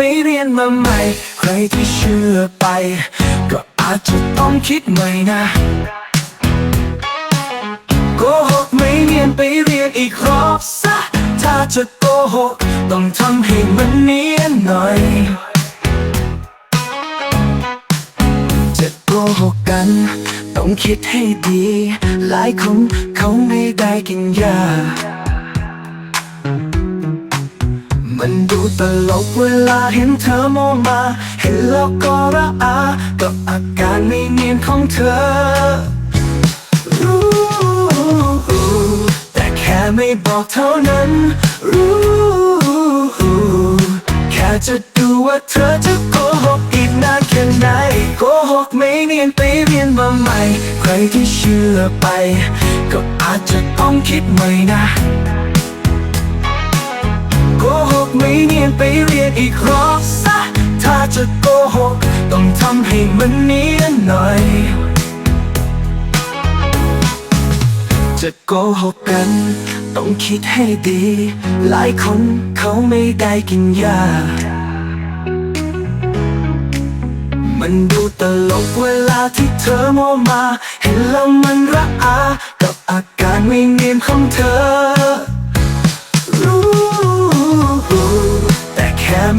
ไมาใหม่ ใครที่เชื่อไป ก็อาจจะต้องคิดใหม่นะโกหกไม่เนียนไปเรียนอีกรอบซะ ถ้าจะโกหก ต้องทำให้มันเนียนหน่อยจะโกหกกัน ต้องคิดให้ดี หลายคนเขาไม่ได้กินยา มันดูตลกเวลาเห็นเธอมองมา เห็นแล้วก็ระอากับอาการไม่เนียนของเธอ รู้ แต่แค่ไม่บอกเท่านั้น รู้ แค่จะดูว่าเธอจะโกหกอีกนานแค่ไหนโกหกไม่เนียนไปเรียนมาใหม่ ใครที่เชื่อไป ก็อาจจะต้องคิดใหม่นะ โกหกไม่เนียนไปเรียนอีกรอบซะ ถ้าจะโกหก ต้องทำให้มันเนียนหน่อย จะโกหกกัน ต้องคิดให้ดี หลายคนเขาไม่ได้กินยา มันดูตลกเวลาที่เธอมองมา เห็นแล้วมันระอา กับอาการไม่เนียนของเธอ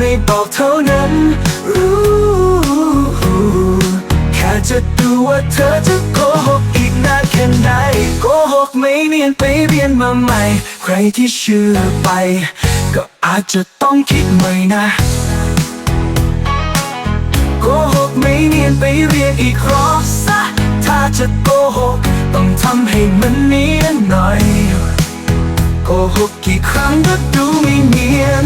ไม่บอกเท่านั้น รู้ แค่จะดูว่าเธอจะโกหกอีกนานแค่ไหนโกหกไม่เนียนไปเรียนมาใหม่ ใครที่เชื่อไป ก็อาจจะต้องคิดใหม่นะโกหกไม่เนียนไปเรียนอีกรอบซะถ้าจะโกหกต้องทำให้มันเนียนหน่อยโกหกกี่ครั้งก็ดูไม่เนียน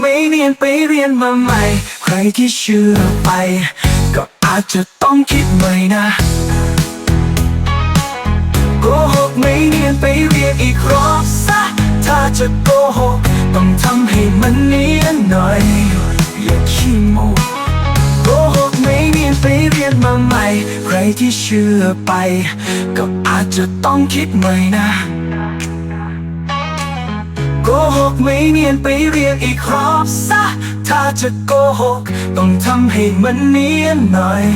ไม่เนียนไปเรียนมาใหม่ ใครที่เชื่อไป ก็อาจจะต้องคิดใหม่นะโกหกไม่เนียนไปเรียนอีกรอบซะถ้าจะโกหกต้องทำให้มันเนียนหน่อย อย่าขี้โมโกหกไม่เนียนไปเรียนมาใหม่ ใครที่เชื่อไป ก็อาจจะต้องคิดใหม่นะ กไม่เนียนไปเรียกอีกรอบซะ ถ้าจะโกหก ต้องทำให้มันเนียนหน่อย